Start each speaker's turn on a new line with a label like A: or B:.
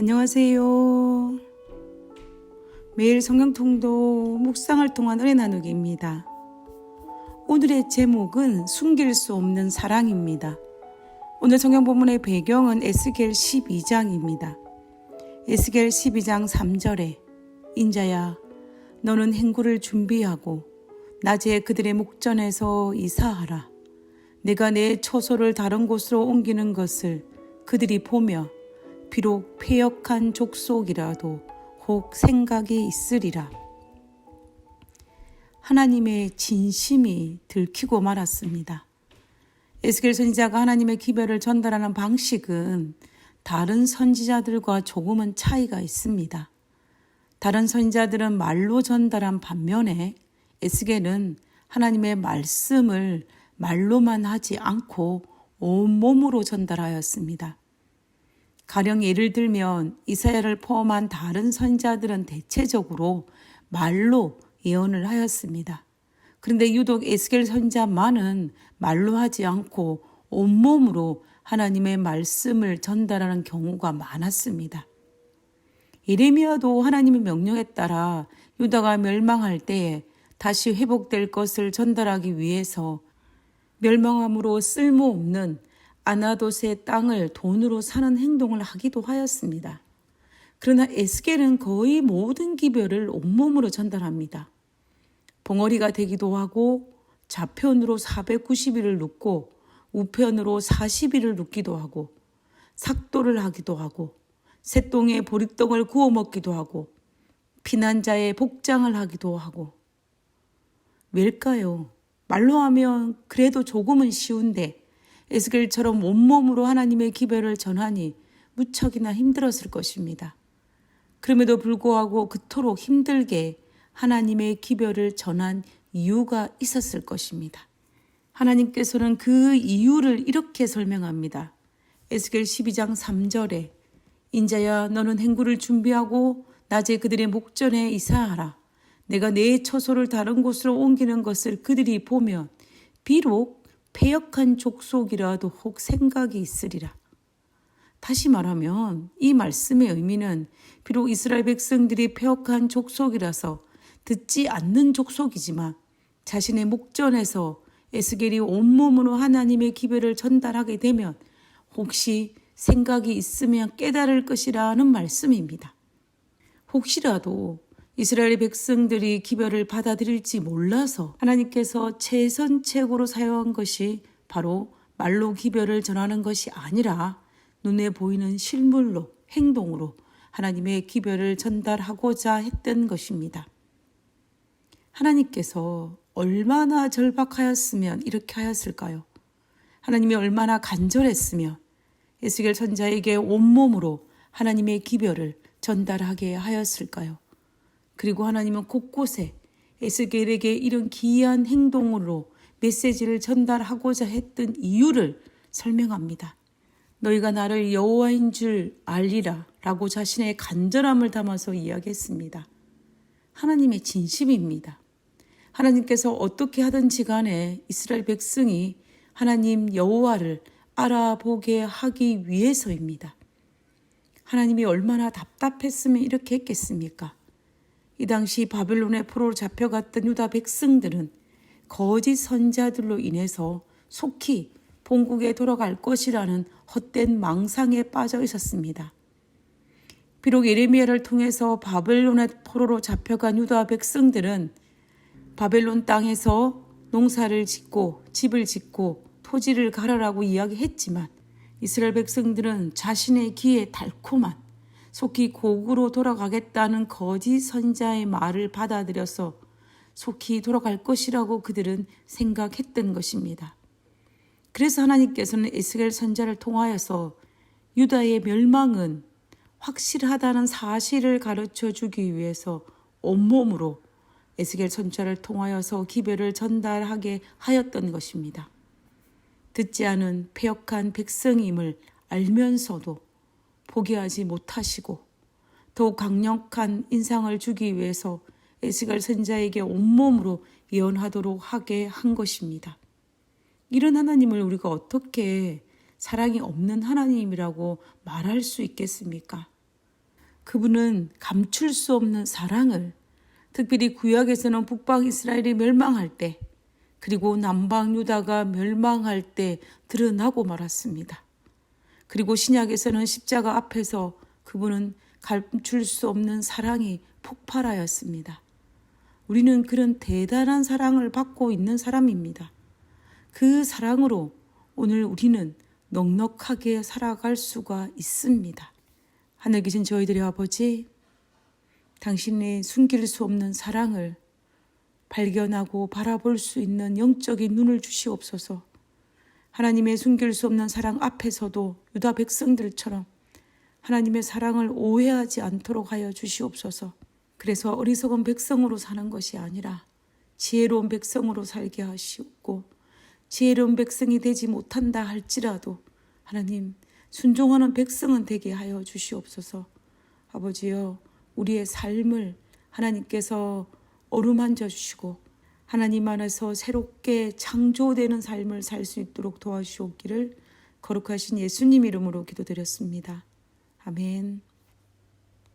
A: 안녕하세요. 매일 성경통도 묵상을 통한 은혜 나누기입니다. 오늘의 제목은 숨길 수 없는 사랑입니다. 오늘 성경 본문의 배경은 에스겔 12장입니다. 에스겔 12장 3절에 인자야 너는 행구를 준비하고 낮에 그들의 목전에서 이사하라. 내가 내 처소를 다른 곳으로 옮기는 것을 그들이 보며 비록 폐역한 족속이라도 혹 생각이 있으리라. 하나님의 진심이 들키고 말았습니다. 에스겔 선지자가 하나님의 기별을 전달하는 방식은 다른 선지자들과 조금은 차이가 있습니다. 다른 선지자들은 말로 전달한 반면에 에스겔은 하나님의 말씀을 말로만 하지 않고 온몸으로 전달하였습니다. 가령 예를 들면 이사야를 포함한 다른 선자들은 대체적으로 말로 예언을 하였습니다. 그런데 유독 에스겔 선자만은 말로 하지 않고 온몸으로 하나님의 말씀을 전달하는 경우가 많았습니다. 예레미야도 하나님의 명령에 따라 유다가 멸망할 때에 다시 회복될 것을 전달하기 위해서 멸망함으로 쓸모없는 아나돗의 땅을 돈으로 사는 행동을 하기도 하였습니다. 그러나 에스겔은 거의 모든 기별을 온몸으로 전달합니다. 봉어리가 되기도 하고 좌편으로 490일을 눕고 우편으로 40일을 눕기도 하고 삭도를 하기도 하고 새똥에 보리떡을 구워 먹기도 하고 피난자의 복장을 하기도 하고 왜일까요? 말로 하면 그래도 조금은 쉬운데 에스겔처럼 온몸으로 하나님의 기별을 전하니 무척이나 힘들었을 것입니다. 그럼에도 불구하고 그토록 힘들게 하나님의 기별을 전한 이유가 있었을 것입니다. 하나님께서는 그 이유를 이렇게 설명합니다. 에스겔 12장 3절에 인자야 너는 행구를 준비하고 낮에 그들의 목전에 이사하라. 내가 내 처소를 다른 곳으로 옮기는 것을 그들이 보면 비록 폐역한 족속이라도 혹 생각이 있으리라. 다시 말하면 이 말씀의 의미는 비록 이스라엘 백성들이 폐역한 족속이라서 듣지 않는 족속이지만 자신의 목전에서 에스겔이 온몸으로 하나님의 기별을 전달하게 되면 혹시 생각이 있으면 깨달을 것이라는 말씀입니다. 혹시라도 이스라엘 백성들이 기별을 받아들일지 몰라서 하나님께서 최선책으로 사용한 것이 바로 말로 기별을 전하는 것이 아니라 눈에 보이는 실물로 행동으로 하나님의 기별을 전달하고자 했던 것입니다. 하나님께서 얼마나 절박하였으면 이렇게 하였을까요? 하나님이 얼마나 간절했으면 에스겔 선자에게 온몸으로 하나님의 기별을 전달하게 하였을까요? 그리고 하나님은 곳곳에 에스겔에게 이런 기이한 행동으로 메시지를 전달하고자 했던 이유를 설명합니다. 너희가 나를 여호와인 줄 알리라 라고 자신의 간절함을 담아서 이야기했습니다. 하나님의 진심입니다. 하나님께서 어떻게 하든지 간에 이스라엘 백성이 하나님 여호와를 알아보게 하기 위해서입니다. 하나님이 얼마나 답답했으면 이렇게 했겠습니까? 이 당시 바벨론의 포로로 잡혀갔던 유다 백성들은 거짓 선자들로 인해서 속히 본국에 돌아갈 것이라는 헛된 망상에 빠져 있었습니다. 비록 예레미야를 통해서 바벨론의 포로로 잡혀간 유다 백성들은 바벨론 땅에서 농사를 짓고 집을 짓고 토지를 가라라고 이야기했지만 이스라엘 백성들은 자신의 귀에 달콤한 속히 고구로 돌아가겠다는 거짓 선자의 말을 받아들여서 속히 돌아갈 것이라고 그들은 생각했던 것입니다. 그래서 하나님께서는 에스겔 선자를 통하여서 유다의 멸망은 확실하다는 사실을 가르쳐 주기 위해서 온몸으로 에스겔 선자를 통하여서 기별을 전달하게 하였던 것입니다. 듣지 않은 폐역한 백성임을 알면서도 포기하지 못하시고 더욱 강력한 인상을 주기 위해서 에스겔 선자에게 온몸으로 예언하도록 하게 한 것입니다. 이런 하나님을 우리가 어떻게 사랑이 없는 하나님이라고 말할 수 있겠습니까? 그분은 감출 수 없는 사랑을 특별히 구약에서는 북방 이스라엘이 멸망할 때 그리고 남방 유다가 멸망할 때 드러나고 말았습니다. 그리고 신약에서는 십자가 앞에서 그분은 감출 수 없는 사랑이 폭발하였습니다. 우리는 그런 대단한 사랑을 받고 있는 사람입니다. 그 사랑으로 오늘 우리는 넉넉하게 살아갈 수가 있습니다. 하늘 계신 저희들의 아버지, 당신의 숨길 수 없는 사랑을 발견하고 바라볼 수 있는 영적인 눈을 주시옵소서. 하나님의 숨길 수 없는 사랑 앞에서도 유다 백성들처럼 하나님의 사랑을 오해하지 않도록 하여 주시옵소서. 그래서 어리석은 백성으로 사는 것이 아니라 지혜로운 백성으로 살게 하시옵고 지혜로운 백성이 되지 못한다 할지라도 하나님 순종하는 백성은 되게 하여 주시옵소서. 아버지여 우리의 삶을 하나님께서 어루만져 주시고 하나님 안에서 새롭게 창조되는 삶을 살 수 있도록 도와주시옵기를 거룩하신 예수님 이름으로 기도드렸습니다. 아멘.